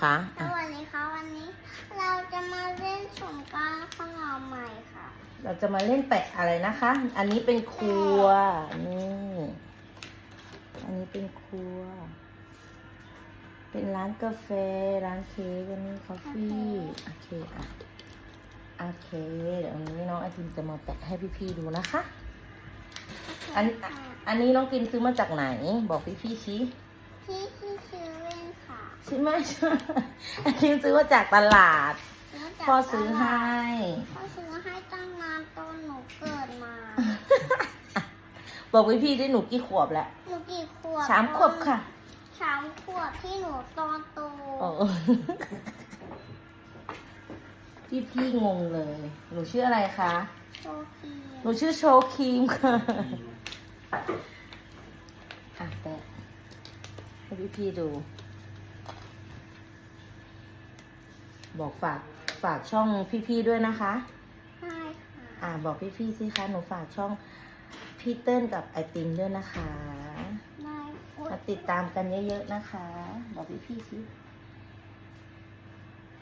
คะสอะวัสดีค่ะวันนี้ เราจะมาเล่นสงกรารข้างเราใหม่ค่ะเราจะมาเล่นแปะอะไรนะคะ อันนี้เป็นครัว นี่ อันนี้เป็นครัว เป็นร้านกาแฟ ร้านเค้กอันนี้คอฟฟี่โอเคอะ โอเค เดี๋ยววันนี้น้องไอติมจะมาแปะให้พี่ๆดูนะคะ อันอะอันนี้น้องกินซื้อมาจากไหน บอกพี่ๆชี้ ที่ที่ชื่อเล่น ค่ะใช่ไหมใช่อันนี้ซื้อมาจากตลาดแล้วจากพ่อซื้อให้ พ่อซื้อให้ตั้งนานตอนหนูเกิดมา บอกพี่ๆได้หนูกี่ขวบแล้ว หนูกี่ขวบสามขวบค่ะ สามขวบที่หนูตอนโตโอ้พี่พี่งงเลย หนูชื่ออะไรคะโชคีหนูชื่อโชครีมค่ะอะแตะให้พี่พี่ดู บอกฝากฝากช่องพี่พี่ด้วยนะคะใช่ค่ะอ่าบอกพี่พี่สิคะหนูฝากช่องพี่เติ้ลกับไอติมด้วยนะคะได้อุ๊ยมาติดตามกันเยอะๆนะคะ บอกพี่พี่ๆสิ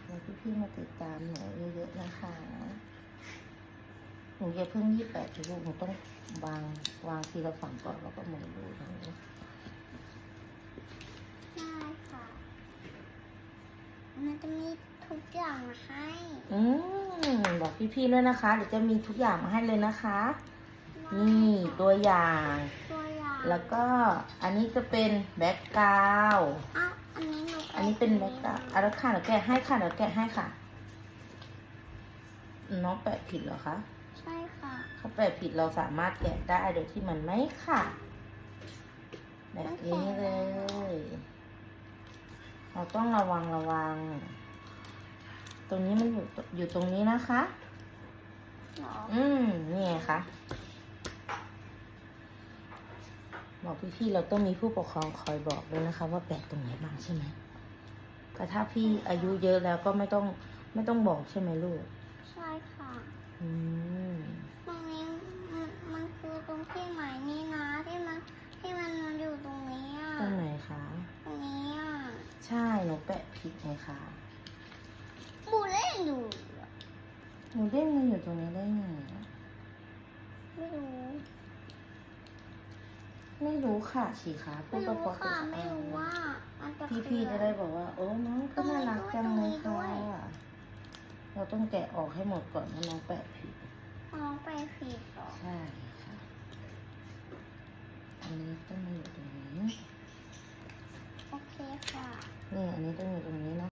บอกพี่พี่ๆมาติดตามหนูเยอะๆนะคะหนูอย่าเพิ่งยี่แปดลูกหนูต้องวางวางทีละฝั่งก่อนแล้วก็หมุนดูทางนี้ได้ค่ะ มันจะมี ทุกอย่างมาให้อืมบอกพี่พี่ๆด้วยนะคะ เดี๋ยวจะมีทุกอย่างมาให้เลยนะคะ นี่ตัวอย่าง ตัวอย่างแล้วก็อันนี้จะเป็นแบ็กกราวด์อ้าวอันนี้หนูอันนี้เป็นแบ็กกราวด์อะแล้วค่ะเดี๋ยวแกะให้ค่ะเดี๋ยวแกะให้ค่ะ น้องแปะผิดเหรอคะ ใช่ค่ะถ้าแปะผิดเราสามารถแกะได้โดยที่มันไม่ขาดแบบนี้เลย เราต้องระวังระวัง ตรงนี้มันอยู่อยู่ตรงนี้นะคะหรออืมนี่ไงคะบอกพี่ๆเราต้องมีผู้ปกครองคอยบอกด้วยนะคะ ว่าแปะตรงไหนบ้างใช่ไหมแต่ถ้าพี่อายุเยอะแล้วก็ไม่ต้องไม่ต้องบอกใช่ไหมลูก ใช่ค่ะอืมตรงนี้มันมันคือตรงที่หมายนี้นะที่มันที่มันอยู่ตรงนี้อะตรงไหนคะ ตรงนี้อะ ใช่หนูแปะผิดไงคะ บูเล่นอยู่ หนูเด้งมาอยู่ตรงนี้ได้ไงอะไม่รู้ ไม่รู้ค่ะฉีคะพูไม่ดรู้เพราะๆค่ะกับไม่รู้ว่ามันจะพี่พี่ๆจะได้บอกว่า โอ้น้องก็น่ารักจังเลยค่ะเราต้องแกะออกให้หมดก่อนว่าน้องแปะผิด น้องไปผิดเหรอใช่ค่ะ อันนี้ต้องมาอยู่ตรงนี้ โอเคค่ะ นี่อันนี้ต้องอยู่ตรงนี้นะ